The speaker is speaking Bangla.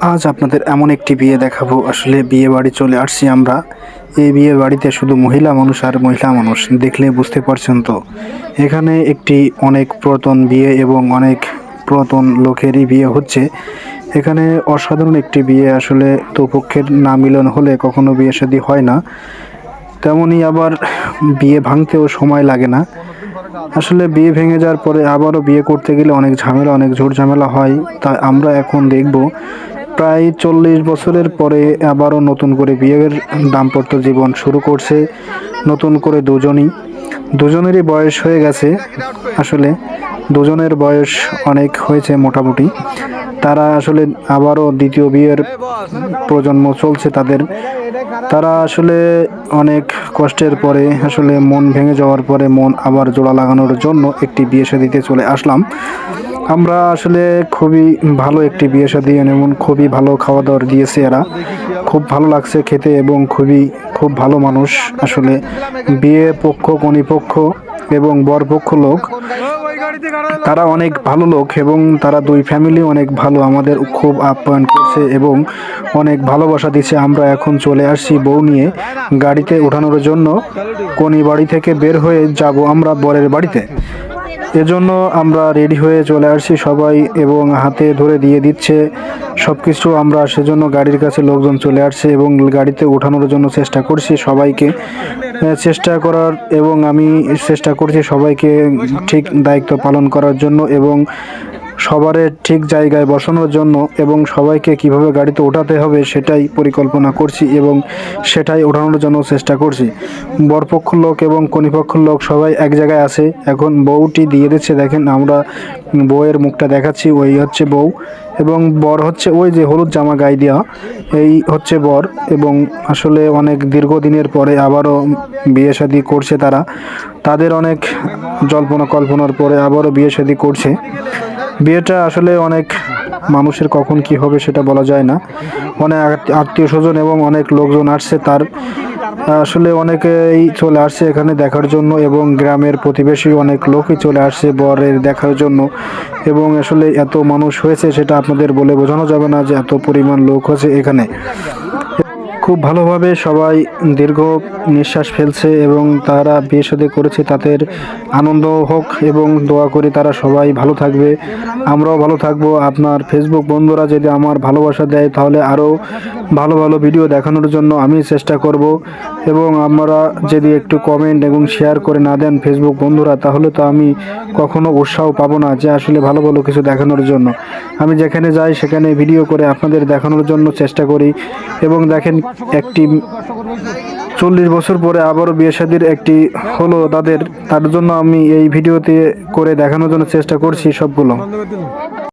আজ আপনাদের এমন একটি বিয়ে দেখাবো। আসলে বিয়ে বাড়ি চলে আসছি আমরা। এই বিয়ে বাড়িতে শুধু মহিলা মানুষ আর মহিলা মানুষ, দেখলে বুঝতে পারছেন তো। এখানে একটি অনেক পুরাতন বিয়ে এবং অনেক পুরাতন লোকেরই বিয়ে হচ্ছে। এখানে অসাধারণ একটি বিয়ে আসলে তো পক্ষের না মিলন হলে কখনো বিয়ে শাদী হয় না। তেমনই আবার বিয়ে ভাঙতেও সময় লাগে না। আসলে বিয়ে ভেঙে যাওয়ার পরে আবারও বিয়ে করতে গেলে অনেক ঝামেলা, অনেক ঝোড় ঝামেলা হয়। তাই আমরা এখন দেখব প্রায় চল্লিশ বছরের পরে আবারও নতুন করে বিয়ের দাম্পত্য জীবন শুরু করছে নতুন করে দুজনই। দুজনেরই বয়স হয়ে গেছে। আসলে দুজনের বয়স অনেক হয়েছে মোটামুটি। তারা আসলে আবারও দ্বিতীয় বিয়ের প্রজন্ম চলছে তাদের। তারা আসলে অনেক কষ্টের পরে, আসলে মন ভেঙে যাওয়ার পরে মন আবার জোড়া লাগানোর জন্য একটি বিয়ে শাদিতে চলে আসলাম। আমরা আসলে খুবই ভালো একটি বিয়ে শাদি এমন খুবই ভালো খাওয়া দাওয়ার দিয়েছে এরা। খুব ভালো লাগছে খেতে এবং খুবই, খুব ভালো মানুষ আসলে। বিয়ে পক্ষ কনিপক্ষ এবং বরপক্ষ লোক। তারা অনেক ভালো লোক এবং তারা দুই ফ্যামিলি অনেক ভালো। আমাদের খুব আপ্যায়ন করছে এবং অনেক ভালোবাসা দিচ্ছে। আমরা এখন চলে আসছি বউ নিয়ে গাড়িতে ওঠানোর জন্য। কোনি বাড়ি থেকে বের হয়ে যাব আমরা বরের বাড়িতে। এজন্য আমরা রেডি হয়ে চলে আসছি সবাই এবং হাতে ধরে দিয়ে দিচ্ছে সব কিছু আমরা সেজন্য গাড়ির কাছে লোকজন চলে আসছে এবং গাড়িতে ওঠানোর জন্য চেষ্টা করছি সবাইকে। চেষ্টা করার এবং আমি চেষ্টা করছি সবাইকে ঠিক দায়িত্ব পালন করার জন্য এবং সবারে ঠিক জায়গায় বসানোর জন্য এবং সবাইকে কীভাবে গাড়িতে ওঠাতে হবে সেটাই পরিকল্পনা করছি এবং সেটাই ওঠানোর জন্য চেষ্টা করছি। বরপক্ষ লোক এবং কনিপক্ষ লোক সবাই এক জায়গায় আছে। এখন বউটি দিয়ে দিচ্ছে, দেখেন আমরা বউয়ের মুখটা দেখাচ্ছি, ওই হচ্ছে বউ এবং বর হচ্ছে ওই যে হলুদ জামা গায়ে দেওয়া এই হচ্ছে বর এবং আসলে অনেক দীর্ঘদিনের পরে আবারও বিয়ে শাদী করছে তারা। তাদের অনেক জল্পনা কল্পনার পরে আবারও বিয়ে শাদী করছে। বিয়েটা আসলে অনেক মানুষের কখন কি হবে সেটা বলা যায় না। অনেক আত্মীয় স্বজন এবং অনেক লোকজন আসছে, তার, আসলে অনেকেই চলে আসছে এখানে দেখার জন্য এবং গ্রামের প্রতিবেশী অনেক লোকই চলে আসছে বরের দেখার জন্য এবং আসলে এত মানুষ হয়েছে সেটা আপনাদের বলে বোঝানো যাবে না যে এত পরিমাণ লোক হয়েছে এখানে। খুব ভালোভাবে সবাই দীর্ঘ নিঃশ্বাস ফেলছে এবং তারা বিয়ে সাথে করেছে, তাদের আনন্দ হোক এবং দোয়া করে তারা সবাই ভালো থাকবে। আমরাও ভালো থাকব। আপনার ফেসবুক বন্ধুরা যদি আমার ভালোবাসা দেয়, তাহলে আরও ভালো ভালো ভিডিও দেখানোর জন্য আমি চেষ্টা করব। এবং আমরা যদি একটু কমেন্ট এবং শেয়ার করে না দেন ফেসবুক বন্ধুরা, তাহলে তো আমি কখনো উৎসাহ পাবো না যে আসলে ভালো ভালো কিছু দেখানোর জন্য। আমি যেখানে যাই, সেখানে ভিডিও করে আপনাদের দেখানোর জন্য চেষ্টা করি। এবং দেখেন একটি চল্লিশ বছর পরে আবারও বিয়ে শাদির একটি হলো তাদের। তার জন্য আমি এই ভিডিওতে করে দেখানোর জন্য চেষ্টা করছি সবগুলো।